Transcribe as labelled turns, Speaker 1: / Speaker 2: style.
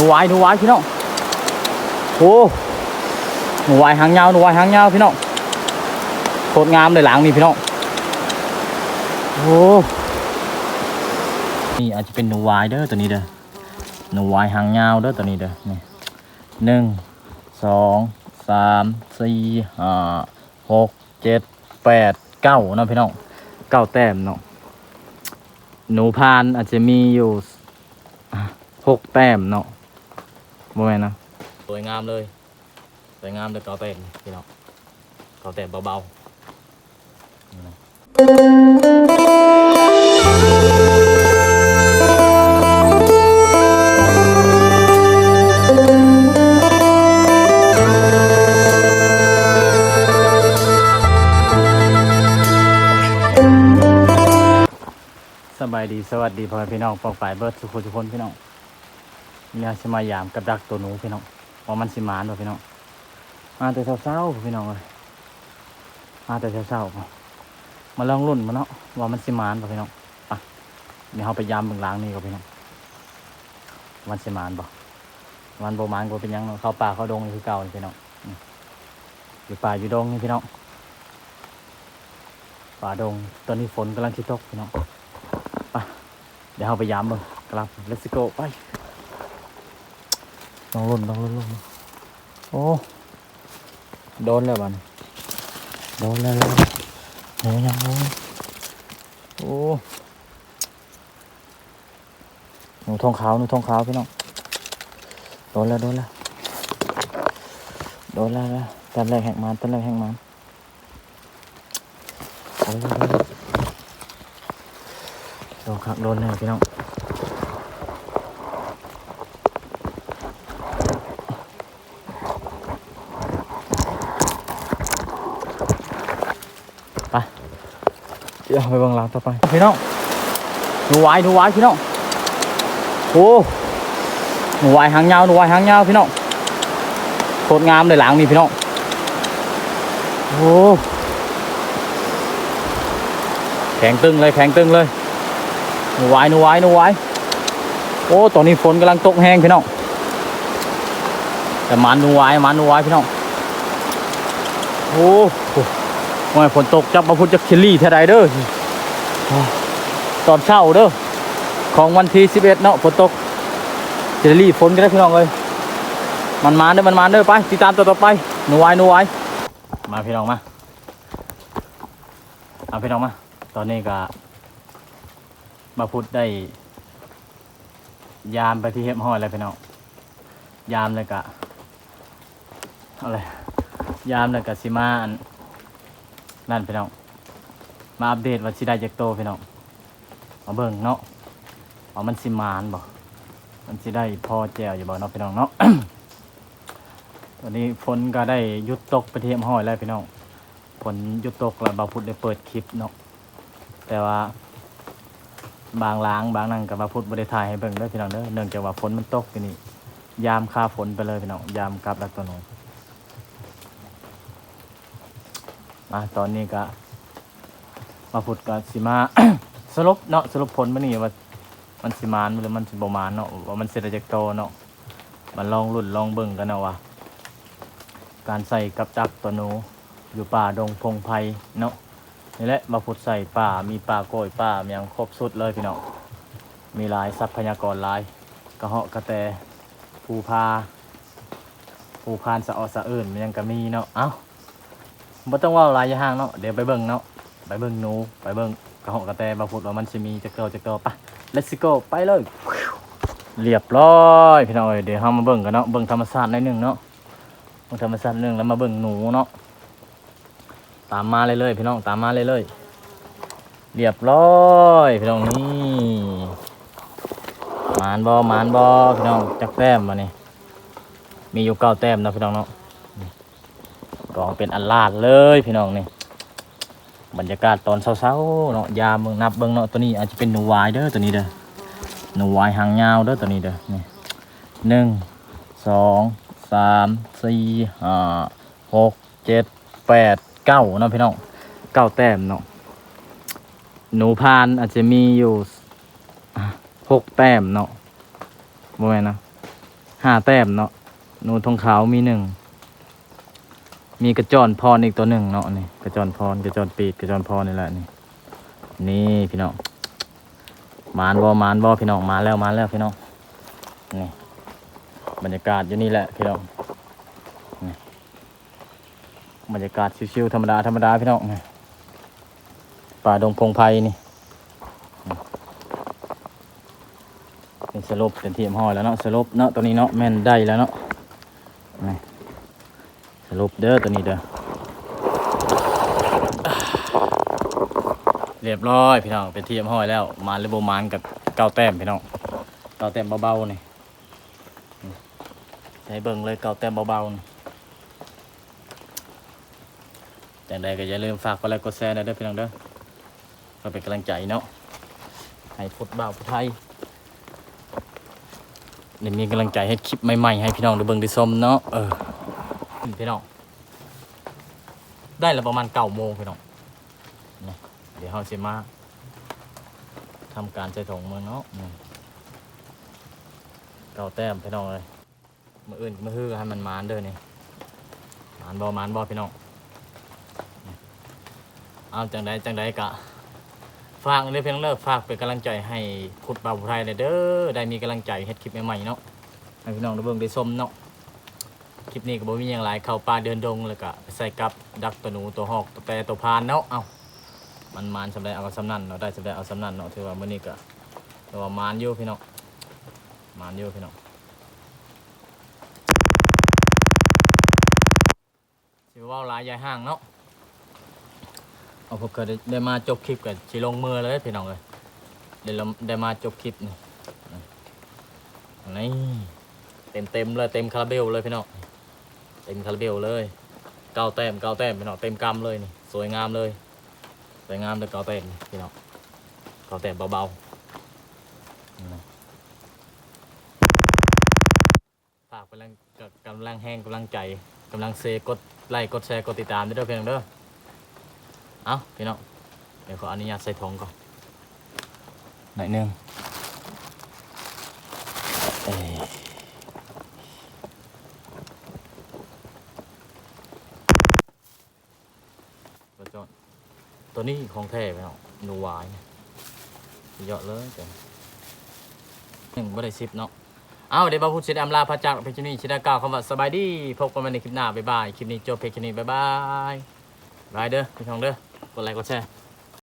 Speaker 1: หนูวายหนูวายพี่น้องโอ้หนูวายหางยาวหนูวายหางยาวพี่น้องโคตรงามเลยหลังนี่พี่น้องโอ้นี่อาจจะเป็นหนูวายเด้อตัวนี้เด้อหนูวายหางยาวเด้อตัวนี้เด้อนี่หนึ่งสองสามสี่ห้าหกเจ็ดแปดเก้าเนาะพี่น้องเก้าแต้มเนาะหนูพานอาจจะมีอยู่หกแต้มเนาะ โมเมนนะสวยงามเลย สวยงามเลยเกาแต้มพี่น้องเกาแต้มเบาๆนี่นะสบายดีสวัสดีพ่อแม่พี่น้องปองฝ่ายเบิร์ดสุขุทุกคนพี่น้อง นี่อาสมายามกับดักตัวหนูพี่น้องว่ามันสิมานบ่พี่น้องมาแต่เช้าๆพี่น้องเลยมาแต่เช้าๆมาลองรุ่นมาเนาะว่ามันสิมานบ่พี่น้องไปเดี๋ยวเราไปยามเบื้องหล่างนี่ก็พี่น้องมันสิมานบ่มันบ่มานก็เป็นยังเข้าป่าเข้าดงนี่คือเก่าพี่น้องอยู่ป่าอยู่ดงนี่พี่น้องป่าดงตอนนี้ฝนกำลังสิตกพี่น้องไปเดี๋ยวเราไปยามเบิ่งกลัง let's go ไป ลองลุ่นลองลุ่นลองลุ่นโอ้โดนแล้วบัดนโดนแล้วเลยโหยังโหโอ้หนูทองขาวหนูทองขาวพี่น้องโดนแล้วโดนแล้วโดนแล้วแล้วตอนแรกแหกมันตอนแรกแหกมันโดนแล้วโดนแล้วโดนครับโดนแน่พี่น้อง เดี๋ยวไปเบิ่งหลังต่อไปพี่น้องหนูวายหนูวายพี่น้องโอ้หนูวายหางยาวหนูวายหางยาวพี่น้องโคตรงามเลยหลังนี่พี่น้องโอ้แข็งตึงเลยแข็งตึงเลยหนูวายหนูวายหนูวายโอ้ตอนนี้ฝนกำลังตกแห้งพี่น้องแต่มันหนูวายมันหนูวายพี่น้องโอ้ หว่าฝนตกจับมาพุทธจะคิลลี่เท่าไรเด้อตอนเช้าเด้อของวันที่สิบเอ็ดเนาะฝนตกจะรีบฝนกันได้พี่น้องเลยมันมาเด้อมันมาเด้อไปติดตามตัวต่อไปหนูไว้หนูไว้มาพี่น้องมาเอาพี่น้องมา ตอนนี้ก็มาพุทธได้ ยามไปที่เฮ็บห้อยแล้วพี่น้องยามเลยกะอะไรยามเลยกะสิมาอั นั่นพี่น้อง มาอัปเดตว่าสิได้จากโตพี่น้องมาเบิ่งเนาะว่ามันสิมานบ่มันสิได้พอแจวอยู่บ่เนาะพี่น้องเนาะตอนนี้ฝนก็ได้หยุดตกไปเทียมห้อยแล้วพี่น้องฝนหยุดตกแล้วบาพุทธได้เปิดคลิปเนาะแต่ว่า บางล้างบางนั่งกับบาพุทธบ่ได้ถ่ายให้เบิ่งด้อพี่น้องเด้อเนื่องจากว่าฝนมันตกที่นี่ยามคาฝนไปเลยพี่น้องยามกลับแล้วตัวหนู มาตอนนี้ก็มาพูดกับสิมา สรุปเนาะสรุปผลมันนี่ว่ามันสิมานหรือมันสิบมานเนาะว่ามันเสร็จจากโตเนาะมันลองรุ่นลองเบิ่งกันเนาะว่าการใส่กับจักตัวหนูอยู่ป่าดงพงไพเนาะนี่แหละมาพูดใส่ป่ามีป่าโกยป่ามีอย่างครบสุดเลยพี่น้องมีหลายทรัพยากรหลายกระเหาะกระแตภูพาภูพานสะออสะเอื่นมันยังก็มีเนาะเอ้า บ่ต้องว่าหลายอย่างเนาะเดี๋ยวไปเบิ่งเนาะไปเบิ่งหนูไปเบิ่งกระหอกกระแตบาพูดว่ามันสิมีจักเก่าจักเก่าปะ let's go ไปเลยเรียบร้อยพี่น้องเอ้ยเดี๋ยวเฮามาเบิ่งกันเนาะเบิ่งธรรมชาติหน่อยหนึงเนาะเบิ่งธรรมชาติหนึ่งแล้วมาเบิ่งหนูเนาะตามมาเลยเลยพี่น้องตามมาเลยเลยเรียบร้อยพี่น้องนี่มานบ่หมานบ่พี่น้องจักแต้มมาเนี่มีอยู่เก้าแต้มนะพี่น้องเนาะ กองเป็นอันลาดเลยพี่น้องนี่บรรยากาศตอนเช้าๆเนาะยามเบิ่งนับเบิ่งเนาะตัวนี้อาจจะเป็นหนูวายเด้อตัวนี้เด้อหนูวายหางยาวเด้อตัวนี้เด้อนี่หนึ่งสองสามสี่ห้าหกเจ็ดแปดเก้าเนาะพี่น้องเก้าแต้มเนาะหนูพานอาจจะมีอยู่หกแต้มเนาะบ่แม่นนะห้าแต้มเนาะหนูทองขาวมีหนึ่ง มีกระจอนพรอีกตัวหนึ่งเนาะนี่กระจอนพรกระจอนปีดกระจอนพรนี่แหละนี่นี่พี่น้องมานบอมานบอพี่น้องมาแล้วมาแล้วพี่น้องนี่บรรยากาศอยู่นี่แหละพี่น้องนี่บรรยากาศชิวๆธรรมดาธรรมดาพี่น้องนี่ป่าดงพงไพรนี่นี่เป็นสลบเป็นที่มห่อแล้วเนาะสลบเนาะตัวนี้เนาะแม่นได้แล้วเนาะ ลบเด้อตัวนี้เด้อเรียบร้อยพี่น้องเป็นทีมห้อยแล้วมาเลโบมานกับเก้าแต้มพี่น้องเก้าแต้มเบาๆนี่ใช้เบิ่งเลยเก้าแต้มเบาๆนี่แต่ใดก็อย่าลืมฝากกดไลค์กดแชร์ด้วยเด้อพี่น้องเด้อเพื่อเป็นกำลังใจเนาะให้พุทธบ่าวพุทธไทยเดี๋ยวมีกำลังใจให้คลิปใหม่ๆให้พี่น้องได้เบิ่งได้ชมเนาะเออ พี่น้องได้แล้วประมาณเก้าโมงพี่น้องเดี๋ยวเราจะมาทำการใส่ถุงมือเนาะเกาแต้มพี่น้องเลยมืออื่นมือฮือให้มันมานเด้อนี่มานบอมานบอพี่น้องเอาจังใดจังใดกะฝากเด้อพี่น้องเลิกฝากเป็นกำลังใจให้ขุดบ่าวผู้ไทยเด้อเด้อได้มีกำลังใจเฮ็ดคลิปใหม่ๆเนาะให้พี่น้องได้เบิ่งได้ชมเนาะ คลิปนี้ก็บ่มีหยังหลายเข้าป่าเดินดงแล้วก็ใส่กับดักตัวหนูตัวหอกตัวแปรตัวพานเนาะเอ้ามันมานสำได้เอาสำนันเนาะได้สำได้เอาสำนันเนาะถือว่ามื้อนี้ก็ถือว่ามานอยู่พี่น้องมานอยู่พี่น้องสิว่าหลายยายห้างเนาะเอาพวกก็ได้มาจบคลิปกันสิลงมือเลยพี่น้องเลยได้ลได้มาจบคลิปนี่นี่เต็มเต็มเลยเต็มคาราเบลเลยพี่น้อง ต็มคาราเบลเลยเก้าแต้มเก้าแต้มพี่น้องเต็มกำเลยนี่สวยงามเลยสวยงามเลยเกาเต็มพี่น้องเกาเต็มเบาๆนี่นะฝากกำลังกำลังแห้งกำลังใจกำลังเซกดไลค์กดแชร์กดติดตามด้วยเด้อพี่น้องเด้อเอาพี่น้องเดี๋ยวขออนุญาตใส่ถุงก่อนหน่อยหนึงเอ้ยกระจอน ตัวนี้ของแท้ไหมเนาะหนูหวายเยอะเลยจังหนึ่งไม่ได้สิบเนาะเอาเดี๋ยวมาพูดเสร็จอำลาพระจากเพชรนี้ชิดาก้าวคำว่าสบายดีพบกันใหม่ในคลิปหน้าบ๊ายบายคลิปนี้จบเพชรนี้บ๊ายบายบายเด้อพี่ทองเด้อกดไลค์กดแชร์